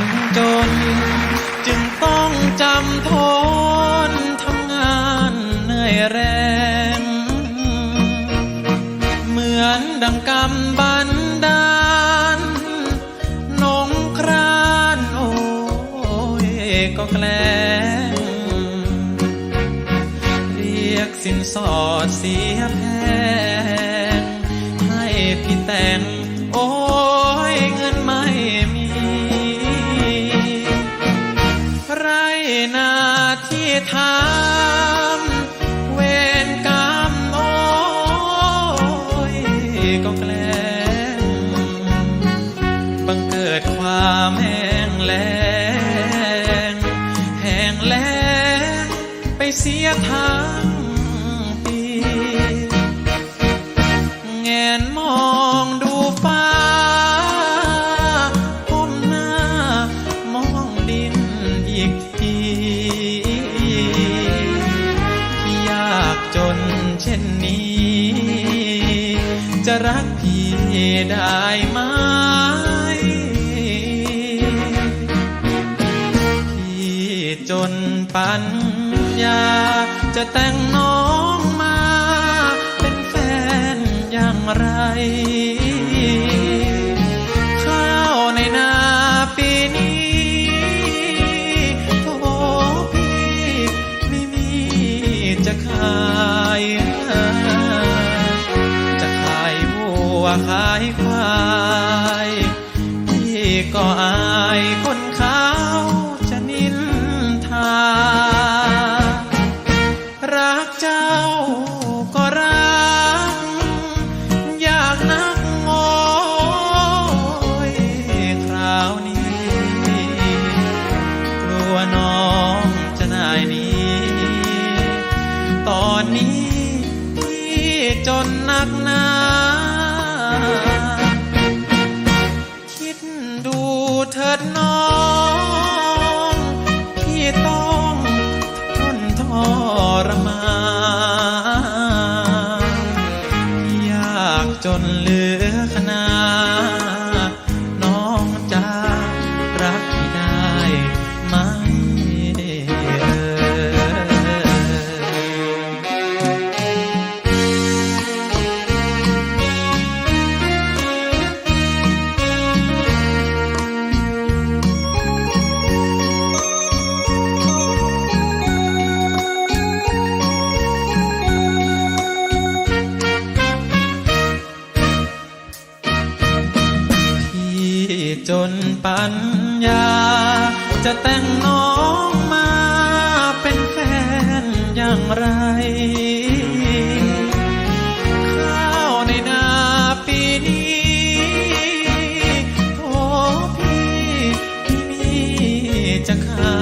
นจน จึงต้องจำทนทำงานเหนื่อยแรง เหมือนดังกำบันดาลนงครานโอ้ยก็แกล้งเรียกสินสอดเสียแพงให้พี่แต่ง ไรนาที่ทำเวรกรรมโอ้ยก็แกล้งบังเกิดความแห้งแล้งแห้งแล้งไปเสียทั้งปีแงน จะรักพี่ได้ไหมพี่จนปัญญา จะแต่งน้องมา เป็นแฟนอย่างไร ข้าวในนาปีนี้โทพี่ไม่มีจะขาย วัวขายควายพี่ก็อายคนเขาจะนินทา รักเจ้าก็รัก อยากนักโง่ยคราวนี้กลัวน้องจะนายนี้ ตอนนี้พี่จนนักหนา รมานยากจนเหลือ จนปัญญา จะแต่งน้องมาเป็นแฟนอย่างไร ข้าวในนาปีนี้โอ้พี่พี่มีจะขาย